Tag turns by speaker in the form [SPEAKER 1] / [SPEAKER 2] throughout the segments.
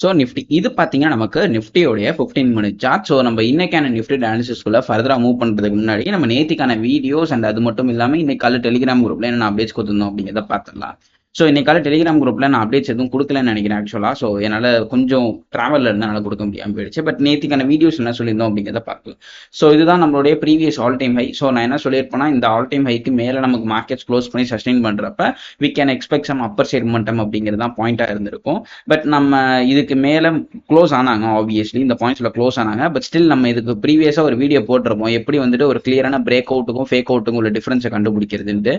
[SPEAKER 1] So Nifty இது பார்த்தீங்கன்னா நமக்கு நிஃப்டியோடைய ஃபிஃப்டீன் மினிட் சார்ட் ஸோ நம்ம இன்னைக்கான நிஃப்டி அனாலிசிஸ்குள்ள ஃபர்தராக மூவ் பண்ணுறதுக்கு முன்னாடி நம்ம நேத்திக்கான வீடியோஸ் அண்ட் அது மட்டும் இல்லாமல் இன்னைக்கு காலை டெலிகிராம் குரூப்ல என்ன அப்டேட்ஸ் கொடுத்துருந்தோம் அப்படிங்கிறத பார்த்துடலாம். ஸோ இன்னைக்கால டெலிகிராம் குரூப்ல நான் அப்டேட்ஸ் எதுவும் கொடுக்கலன்னு நினைக்கிறேன் ஆக்சுவலாக ஸோ என்னால் கொஞ்சம் ட்ராவலில் இருந்தால் கொடுக்க முடியாமல் போயிடுச்சு. பட் நேற்றுக்கான வீடியோஸ் என்ன சொல்லியிருந்தோம் அப்படிங்கிறத பார்க்கலாம். ஸோ இதுதான் நம்மளுடைய previous all time high so நான் என்ன சொல்லியிருப்பேன்னா இந்த ஆல் டைம் ஹைக்கு மேலே நமக்கு மார்க்கெட்ஸ் க்ளோஸ் பண்ணி சஸ்டெயின் பண்ணுறப்ப we can expect some upper side மட்டம் அப்படிங்கிறது தான் பாயிண்டாக இருந்திருக்கும். பட் நம்ம இதுக்கு மேலே க்ளோஸ் ஆனாங்க ஆப்வியஸ்லி இந்த பாயிண்ட்ஸில் க்ளோஸ் ஆனாங்க. பட் ஸ்டில் நம்ம இதுக்கு ப்ரீவியஸாக ஒரு வீடியோ போட்டிருப்போம். எப்படி வந்துட்டு ஒரு கிளியரான பிரேக் அவுட்டுக்கும் ஃபேக் அவுட்டுக்கும் உள்ள டிஃப்ரென்ஸை கண்டுபிடிக்கிறதுன்ட்டு.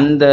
[SPEAKER 1] அந்த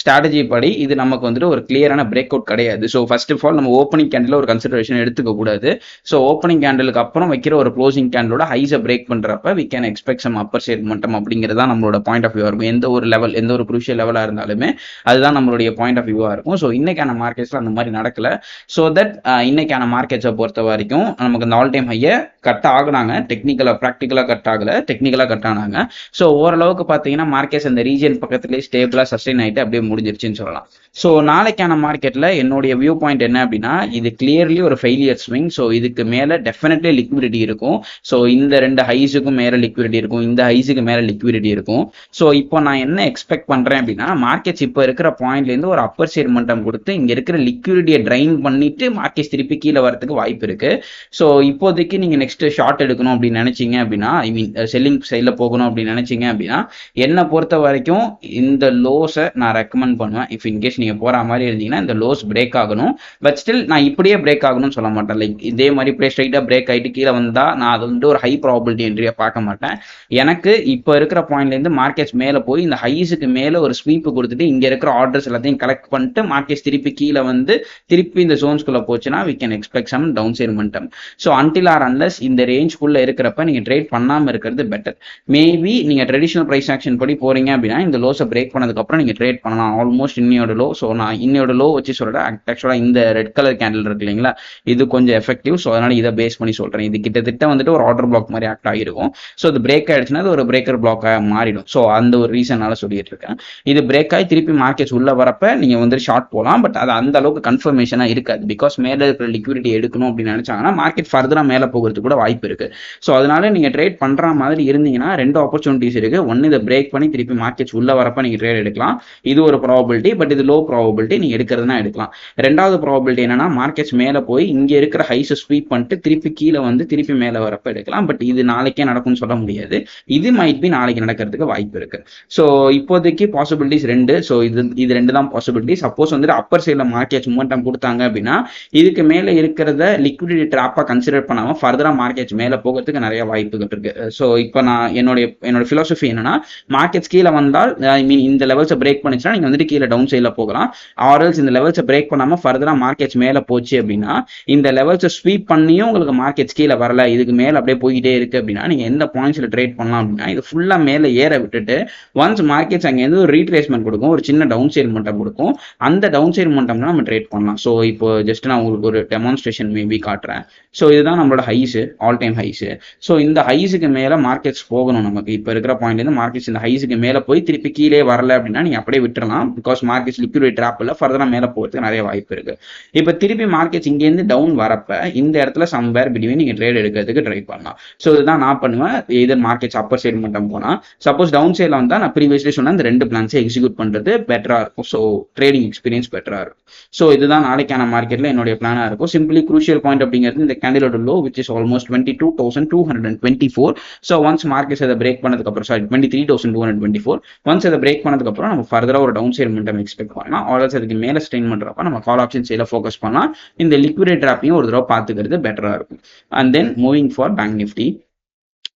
[SPEAKER 1] ஸ்ட்ராட்டஜி படி இது நம்ம நமக்கு வந்துட்டு ஒரு கிளியரான பிரேக் அவுட் கிடையாது. ஸோ ஃபர்ஸ்ட் ஆஃப் ஆல் நம்ம ஓப்பனிங் கேண்டில் ஒரு கன்சிடரேஷன் எடுத்துக்க கூடாது. ஸோ ஓப்பனிங் கேண்டலுக்கு அப்புறம் வைக்கிற ஒரு க்ளோசிங் கேண்டலோட ஹைஸை பிரேக் பண்ணுறப்ப we can expect some upper side மட்டம் அப்படிங்கிறது தான் நம்மளோட பாயிண்ட் ஆஃப் வியூ இருக்கும். எந்த ஒரு லெவல் எந்த ஒரு குரூஷியல் லெவலாக இருந்தாலுமே அதுதான் நம்மளுடைய பாயிண்ட் ஆஃப் வியூவாக இருக்கும். ஸோ இன்னைக்கான மார்க்கெட்ஸில் அந்த மாதிரி நடக்கல. ஸோ தட் uh, இன்னைக்கான மார்க்கெட்ஸை பொறுத்த வரைக்கும் நமக்கு இந்த ஆல் டைம் ஹையை கட் ஆகுனாங்க. டெக்னிக்கலாக ப்ராக்டிக்கலாக கட் ஆகலை. டெக்னிக்கலாக கட் ஆனாங்க. ஸோ ஓரளவுக்கு பார்த்தீங்கன்னா மார்க்கெட்ஸ் அந்த ரீஜன் பக்கத்துலேயே ஸ்டேபிளாக சஸ்டெயின் ஆகிட்டு அப்படியே முடிஞ்சிருச்சுன்னு சொல்லலாம். ஸோ நாளைக்கான மார்க்கெட்டில் என்னுடைய வியூ பாயிண்ட் என்ன அப்படின்னா இது கிளியர்லி ஒரு ஃபெயிலியர் ஸ்விங் ஸோ இதுக்கு மேலே டெஃபினெட்லி லிக்விடிட்டி இருக்கும். ஸோ இந்த ரெண்டு ஹைஸுக்கும் மேலே லிக்விடிட்டி இருக்கும். இந்த ஹைஸுக்கு மேலே லிக்விடிட்டி இருக்கும். ஸோ இப்போ நான் என்ன எக்ஸ்பெக்ட் பண்ணுறேன் அப்படின்னா மார்க்கெட்ஸ் இப்போ இருக்கிற பாயிண்ட்லேருந்து ஒரு அப்பர் சைட் மட்டம் கொடுத்து இங்கே இருக்கிற லிக்விடிட்டியை ட்ரைன் பண்ணிட்டு மார்க்கெட்ஸ் திருப்பி கீழே வரதுக்கு வாய்ப்பு இருக்குது ஸோ இப்போதைக்கு நீங்கள் நெக்ஸ்ட் ஷார்ட் எடுக்கணும் அப்படின்னு நினச்சிங்க அப்படின்னா ஐ மீன் செல்லிங் சைடில் போகணும் அப்படின்னு நினச்சிங்க அப்படின்னா என்னை பொறுத்த வரைக்கும் இந்த லோஸை நான் ரெக்கமெண்ட் பண்ணுவேன். இஃப் இன்கேஸ் நீங்கள் போகிற மாதிரி இருந்தீங்கன்னா இந்த லோஸ் பிரேக் ஆகணும். பட் ஸ்டில் நான் இப்படியே பிரேக் ஆகணும்னு சொல்ல மாட்டேன். லைக் இதே மாதிரி இப்படியே ஸ்ட்ரைட்டாக பிரேக் ஆகிட்டு கீழே வந்தால் நான் அது வந்து ஒரு ஹை ப்ராபிலிட்டி என்ட்ரியாக பார்க்க மாட்டேன். எனக்கு இப்போ இருக்கிற பாயிண்ட்லேருந்து மார்க்கெட்ஸ் மேலே போய் இந்த ஹைஸுக்கு மேலே ஒரு ஸ்வீப்பு கொடுத்துட்டு இங்கே இருக்கிற ஆர்டர்ஸ் எல்லாத்தையும் கலெக்ட் பண்ணிட்டு மார்க்கெட்ஸ் திருப்பி கீழே வந்து திருப்பி இந்த ஜோன்ஸ்குள்ளே போச்சுன்னா we can expect some down side மண்டம் so until or unless இந்த ரேஞ்ச்குள்ளே இருக்கிறப்ப நீங்கள் ட்ரேட் பண்ணாமல் இருக்கிறது பெட்டர் மேபி நீங்கள் ட்ரெடிஷனல் ப்ரைஸ் ஆக்ஷன் படி போகிறீங்க அப்படின்னா இந்த லோஸை பிரேக் பண்ணதுக்கப்புறம் நீங்கள் ட்ரேட் பண்ணலாம். ஆல்மோஸ்ட் இன்னையோட லோ ஸோ ஸோ நான் இன்னையோட லோ வச்சு சொல்கிறேன் ஆக்சுவலாக இந்த ரெட் கலர் கேண்டில் இருக்கு இல்லைங்களா? இது கொஞ்சம் எஃபெக்டிவ் ஸோ அதனால் இதை பேஸ் பண்ணி சொல்கிறேன் இது கிட்டத்தட்ட வந்துட்டு ஒரு ஆர்டர் பிளாக் மாதிரி ஆக்ட் ஆகிருக்கும். ஸோ இது பிரேக் ஆகிடுச்சுன்னா அது ஒரு பிரேக்கர் பிளாக்காக மாறிடும். ஸோ அந்த ஒரு ரீசனால சொல்லிட்டு இருக்கேன். இது பிரேக் ஆகி திருப்பி மார்க்கெட்ஸ் உள்ளே வரப்ப நீங்கள் வந்து ஷார்ட் போகலாம் பட் அது அந்த அளவுக்கு கன்ஃபர்மேஷனாக இருக்காது. பிகாஸ் மேலே இருக்கிற லிக்விடிட்டி எடுக்கணும் அப்படின்னு நினச்சாங்கன்னா மார்க்கெட் ஃபர்தராக மேலே போகிறதுக்கு கூட வாய்ப்பு இருக்கு. ஸோ அதனால நீங்கள் ட்ரேட் பண்ணுற மாதிரி இருந்தீங்கன்னா ரெண்டு ஆப்பர்ச்சுனிட்டிஸ் இருக்கு. ஒன்று இதை பிரேக் பண்ணி திருப்பி மார்க்கெட்ஸ் உள்ளே வரப்ப நீங்கள் ட்ரேட் எடுக்கலாம். இது ஒரு ப்ராபபிலிட்டி பட் இது லோ ப்ராபபிலிட்டி நீ எடுக்கிறதுனா எடுக்கலாம். ரெண்டாவது ப்ராபபிலிட்டி என்னன்னா மார்க்கெட்ஸ் மேலே போய் இங்கே இருக்கிற ஹைஸை ஸ்வீப் பண்ணிட்டு திருப்பி கீழே வந்து திருப்பி மேலே வரப்ப எடுக்கலாம். பட் இது நாளைக்கே நடக்கும்னு சொல்ல முடியாது. இது மைட் பி நாளைக்கு நடக்கிறதுக்கு வாய்ப்பு இருக்கு. ஸோ இப்போதைக்கு பாசிபிலிட்டிஸ் ரெண்டு. ஸோ இது இது ரெண்டு தான் பாசிபிலிட்டி சப்போஸ் வந்துட்டு அப்பர் சைடில் மார்க்கெட்ஸ் மூமெண்டம் கொடுத்தாங்க அப்படின்னா இதுக்கு மேலே இருக்கிறத லிக்விடிட்டி ட்ராப்பாக கன்சிடர் பண்ணாமல் ஃபர்தராக மார்க்கெட்ஸ் மேலே போகிறதுக்கு நிறைய வாய்ப்புகள் இருக்கு. ஸோ இப்போ நான் என்னுடைய என்னோட ஃபிலாசபி என்னன்னா மார்க்கெட்ஸ் கீழே வந்தால் ஐ மீன் இந்த லெவல்ஸை பிரேக் பண்ணிச்சுன்னா நீங்கள் வந்துட்டு கீழே டவுன் சைடில் போகலாம். ஆர்எல்ஸ் இந்த லெவல்ஸை பிரேக் பண்ணாமல் ஃபர்தராக மார்க்கெட்ஸ் மேலே போச்சு அப்படின்னா இந்த லெவல்ஸை ஸ்வீப் பண்ணியும் உங்களுக்கு மார்க்கெட்ஸ் கீழே வரல. இதுக்கு மேலே அப்படியே போய்கிட்டே இருக்கு அப்படின்னா நீங்கள் எந்த பாயிண்ட்ஸில் ட்ரேட் பண்ணலாம் அப்படின்னா இது ஃபுல்லாக மேலே ஏற விட்டுட்டு ஒன்ஸ் மார்க்கெட்ஸ் அங்கேருந்து ஒரு ரீட்ரேஸ்மெண்ட் கொடுக்கும் ஒரு சின்ன டவுன் சைட் மட்டம் கொடுக்கும். அந்த டவுன் சைட் மட்டம்னா நம்ம ட்ரேட் பண்ணலாம். ஸோ இப்போ ஜஸ்ட் நான் உங்களுக்கு ஒரு டெமான்ஸ்ட்ரேஷன் மேபி காட்டுறேன். ஸோ இதுதான் நம்மளோட highs all time highs so இந்த ஹைஸுக்கு மேலே மார்க்கெட்ஸ் போகணும் நமக்கு. இப்போ இருக்கிற பாயிண்ட்லேருந்து மார்க்கெட்ஸ் இந்த ஹைஸுக்கு மேலே போய் திருப்பி கீழே வரல அப்படின்னா நீங்கள் அப்படியே விட்டுறலாம். பிகாஸ் மார்க்கெட்ஸ் லிக்விட் ட்ராப்பில் ஃபர்தராக மேலே போகிறதுக்கு நிறைய வாய்ப்பு இருக்கு. இப்போ திருப்பி மார்க்கெட்ஸ் இங்கேருந்து டவுன் வரப்ப இந்த இடத்துல சம்வேர் பிட்வீன் நீங்கள் ட்ரேட் எடுக்கிறதுக்கு ட்ரை பண்ணலாம். ஸோ இதுதான் நான் பண்ணுவேன். இதர் மார்க்கெட்ஸ் அப்பர் சைடு மட்டும் போனால் சப்போஸ் டவுன் சைடில் வந்தால் நான் ப்ரீவியஸ்லி சொன்ன இந்த ரெண்டு பிளான்ஸை எக்ஸிக்யூட் பண்ணுறது பெட்டராக இருக்கும். ஸோ ட்ரேடிங் எக்ஸ்பீரியன்ஸ் பெட்டராக இருக்கும். ஸோ இதுதான் நாளைக்கான மார்க்கெட்டில் என்னுடைய பிளானாக இருக்கும். சிம்பிளி குரூஷியல் பாயிண்ட் அப்படிங்கிறது இந்த கேண்டிலோட low which is almost twenty two thousand two hundred and twenty four so once markets அதை பிரேக் பண்ணதுக்கப்புறம் sorry twenty three thousand two hundred twenty four once அதை பிரேக் பண்ணதுக்கப்புறம் நம்ம ஃபர்தராக ஒரு டவுன் சைடு மட்டும் எக்ஸ்பெக்ட் பண்ணலாம். ஆல்ஸ் அதுக்கு மேலே ஸ்ட்ரெயின் பண்ணுறப்ப நம்ம கால் ஆப்ஷன் சைடில் ஃபோக்கஸ் பண்ணலாம் இந்த லிக்விட் ட்ராப்பையும் ஒரு தடவை பார்த்துக்கிறது பெட்டராக இருக்கும். And then moving for bank Nifty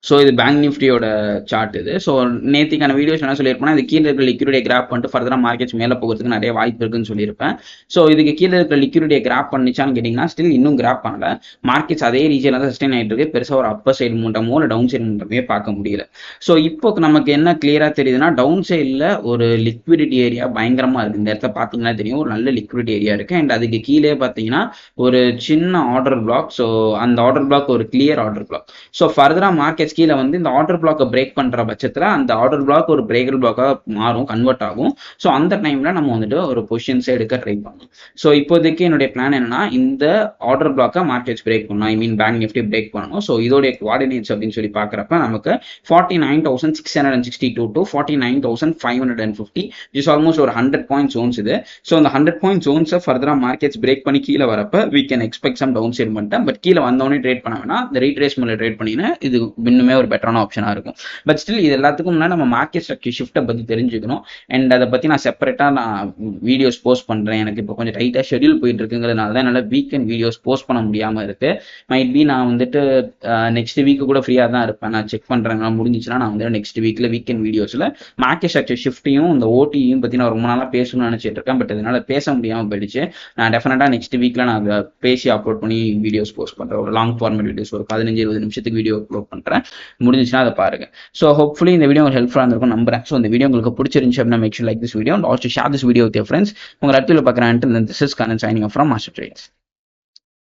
[SPEAKER 1] so இது பேங்க் நிஃப்டியோட சார்ட் இது. ஸோ நேத்திக்கான வீடியோஸ் என்ன சொல்லியிருப்பேன் இது கீழே இருக்கிற லிக்விடியை கிராப் பண்ணிட்டு ஃபர்தராக மார்க்கெட்ஸ் மேலே போகிறதுக்கு நிறைய வாய்ப்பு இருக்குன்னு சொல்லியிருப்பேன். ஸோ இதுக்கு கீழே இருக்கிற லிக்விடியை கிராப் பண்ணிச்சான்னு கேட்டிங்கன்னா ஸ்டில் இன்னும் கிராப் பண்ணல. மார்க்கெட்ஸ் அதே ரீஜனில் தான் சஸ்டைன் ஆகிட்டு இருக்கு. பெருசாக ஒரு அப்பர் சைடு மூட்டமோ இல்லை டவுன் சைடு மூட்டமே பார்க்க முடியல. ஸோ இப்போ நமக்கு என்ன கிளியராக தெரியுதுன்னா டவுன் சைடில் ஒரு லிக்விடிட்டி ஏரியா பயங்கரமாக இருக்குது இந்த இடத்துல பார்த்தீங்கன்னா தெரியும் ஒரு நல்ல லிக்விடிட்டி ஏரியா இருக்குது அண்ட் அதுக்கு கீழே பார்த்தீங்கன்னா ஒரு சின்ன ஆர்டர் பிளாக் ஸோ அந்த ஆர்டர் பிளாக் ஒரு கிளியர் ஆர்டர் பிளாக் ஸோ ஃபர்தராக மார்க்கெட்ஸ் கீழே வந்து இந்த ஆர்டர் பிளாக்கை பிரேக் பண்ற பட்சத்துல அந்த ஆர்டர் பிளாக் ஒரு பிரேக்கர் பிளாக்கா மாறும் கன்வெர்ட் ஆகும். ஸோ அந்த டைம்ல நம்ம வந்துட்டு ஒரு பொசிஷன்ஸ் எடுக்க ட்ரை பண்ணணும் ஸோ இப்போதைக்கு என்னுடைய பிளான் என்னன்னா இந்த ஆர்டர் பிளாக்கை மார்க்கெட்ஸ் பிரேக் பண்ணணும். I mean bank Nifty break பண்ணணும். ஸோ இதோடைய குவாடினேட்ஸ் அப்படின்னு சொல்லி பார்க்குறப்ப நமக்கு forty nine thousand six hundred and sixty two to forty nine thousand five hundred and fifty is almost ஒரு ஹண்ட்ரட் பாயிண்ட் ஜோன்ஸ் இது ஸோ அந்த ஹண்ட்ரட் பாயிண்ட் ஜோன்ஸை ஃபர்தராக மார்க்கெட்ஸ் பிரேக் பண்ணி கீழே வரப்ப we can expect some down side பண்ணிட்டேன் but கீழே வந்தவொடனே ட்ரேட் பண்ண வேணா இந்த ரீட்ரேஸ்மெண்ட்ல ட்ரேட் பண்ணினா இது இன்னும் ஒரு பெட்டரான ஆப்ஷனாக இருக்கும். பட் ஸ்டில் இது எல்லாத்துக்கும் முன்னாடி நம்ம மார்க்கெட் ஸ்ட்ரக்சர் ஷிஃப்ட்டை பற்றி தெரிஞ்சுக்கணும். அண்ட் அதை பற்றி நான் செப்பரேட்டாக நான் வீடியோஸ் போஸ்ட் பண்ணுறேன் எனக்கு இப்போ கொஞ்சம் டைட்டாக ஷெடியூல் போயிட்டு இருக்குங்கிறதுனால தான் என்னால் வீக்கெண்ட் வீடியோஸ் போஸ்ட் பண்ண முடியாமல் இருக்கு. மைட் பி நான் வந்துட்டு நெக்ஸ்ட் வீக்கு கூட ஃப்ரீயாக தான் இருப்பேன். நான் செக் பண்ணுறேங்க முடிஞ்சிச்சுன்னா நான் வந்து நெக்ஸ்ட் வீக்கில் வீக்கெண்ட் வீடியோஸில் மார்க்கெட் ஸ்ட்ரக்சர் ஷிஃப்ட்டையும் இந்த ஓடியும் பற்றி நான் ரொம்ப நாளாக பேசணும்னு நினச்சிட்டு இருக்கேன். பட் இதனால் பேச முடியாமல் போயிடுச்சு. நான் டெஃபினட்டாக நெக்ஸ்ட் வீக்கில் நான் அதை பேசி அப்லோட் பண்ணி வீடியோஸ் போஸ்ட் பண்ணுறேன் ஒரு லாங் ஃபார்மேட் வீடியோஸ் ஒரு பதினஞ்சு இருபது நிமிஷத்துக்கு வீடியோ அப்லோட் பண்ணுறேன் முடிஞ்சிச்சுன்னா அதை பாருங்க. ஸோ ஹோப்ஃபுல்லி இந்த வீடியோ உங்களுக்கு ஹெல்ப்ஃபுல்லாக இருந்திருக்கும் நம்புறேன். ஸோ இந்த வீடியோ உங்களுக்கு பிடிச்சிருந்துச்சு அப்படின்னா make like this video also share this video with friends உங்கள் இடத்துல பார்க்குறேன் this is Karan signing from master trades